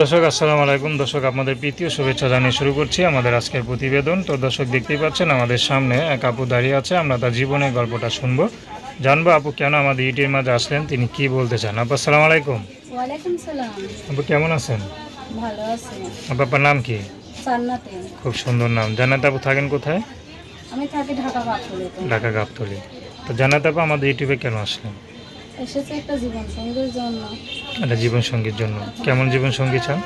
দর্শক আসসালামু আলাইকুম। দর্শক আপনাদের প্রীতীয় শুভেচ্ছা জানিয়ে শুরু করছি আমাদের আজকের প্রতিবেদন। তো দর্শক দেখতেই পাচ্ছেন আমাদের সামনে এক আপু দাঁড়িয়ে আছে। আমরা তার জীবনের গল্পটা শুনব। জানব আপু কেন আমাদের ইটির মাঝে আসলেন তিনি কি বলতে চান? আপু আসসালামু আলাইকুম। আপু কেমন আছেন? আপু আপনার নাম কি? খুব সুন্দর নাম। জান্নাত আপু থাকেন কোথায়? ঢাকা গাবতলি। তো জান্নাত আপু আমাদের ইউটিউবে কেন আসলেন? এসেছে একটা জীবন সঙ্গীর জন্য। এটা জীবন সঙ্গীর জন্য। কেমন জীবন সঙ্গী চান?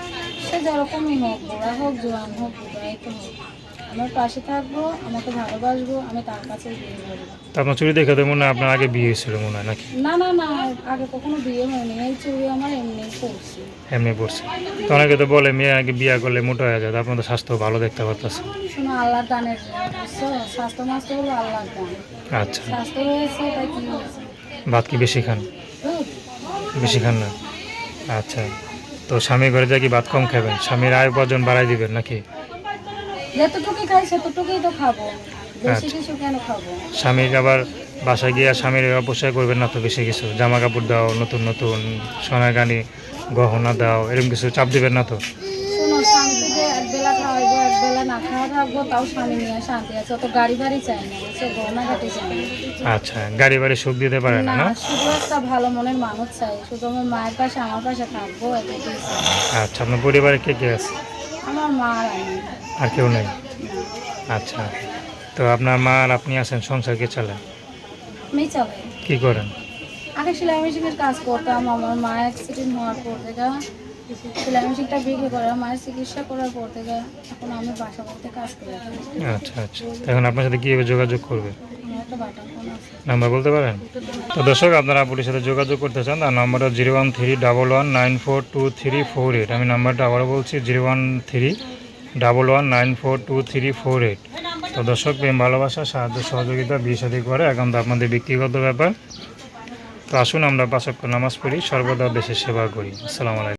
সে যেরকমই হোক বুড়া হোক জোয়ান হোক হোক আমার পাশে থাকব আমাকে ভালোবাসবো আমি তার কাছে বিয়ে করব। তো আপনার চুরি দেখে তো মনে হয় আপনার আগে বিয়ে হয়েছিল মনে হয় নাকি? না না না আগে কখনো বিয়ে হয়নি। এই চুরি আমার এমনি করছি এমনি পড়ছে। তো অনেকে তো বলে মেয়ে আগে বিয়ে করলে মোটা হয়ে যায় আপনার তো স্বাস্থ্য ভালো দেখতে পারতেছে? শোনো আল্লাহর দানের স্বাস্থ্য মাস্ত হলো আল্লাহর দান। আচ্ছা। স্বাস্থ্য হয়েছে তাই কি হয়েছে? ভাত কি বেশি খান? বেশি খান না? আচ্ছা। তো স্বামী ঘরে যা কি ভাত কম খাবেন? স্বামীর আয় উপার্জন বাড়াই দিবেন নাকি? যতটুকুই খাই সেতটুকুই তো খাব। আচ্ছা। স্বামীর আবার বাসায় গিয়ে স্বামীর অপচয় করবেন না তো বেশি কিছু? জামা কাপড় দাও নতুন নতুন সোনা গানি গহনা দাও এরকম কিছু চাপ দিবেন না তো? বেলা খাওয়াইবো এক বেলা না খাওয়া থাকব তাও স্বামী নিয়ে শান্তি আছে। অত গাড়ি বাড়ি চাই না বুঝছ গহনা ঘাটি চাই আচ্ছা গাড়ি বাড়ি সুখ দিতে পারে না না শুধু একটা ভালো মনের মানুষ চাই। শুধু আমার মায়ের পাশে আমার পাশে থাকব আচ্ছা আপনার পরিবারে কে কে আছে? আমার মা আর আমি। আর কেউ নেই? আচ্ছা তো আপনার মা আর আপনি আছেন সংসার কে চালান আমি চালাই। কি করেন? আগে সেলাই মেশিনের কাজ করতাম আমার মা অ্যাক্সিডেন্ট হওয়ার পর থেকে সেলাই মেশিনটা বিক্রি করে মায়ের চিকিৎসা করার পর থেকে এখন আমি বাসা করতে কাজ করে আচ্ছা আচ্ছা। এখন আপনার সাথে কীভাবে যোগাযোগ করবে? নাম্বার বলতে পারেন? তো দর্শক আপনারা সাথে যোগাযোগ করতে চান তার নাম্বারটা zero one three double one nine four two three four eight. আমি নাম্বারটা আবারও বলছি zero one three double one nine four two three four eight. তো দর্শক প্রেম ভালোবাসা সাহায্য সহযোগিতা বিয়ে করে এখন তো আপনাদের ব্যক্তিগত ব্যাপার। তো আসুন আমরা পাঁচক্য নামাজ পড়ি সর্বদা দেশের সেবা করি। আসসালামু আলাইকুম।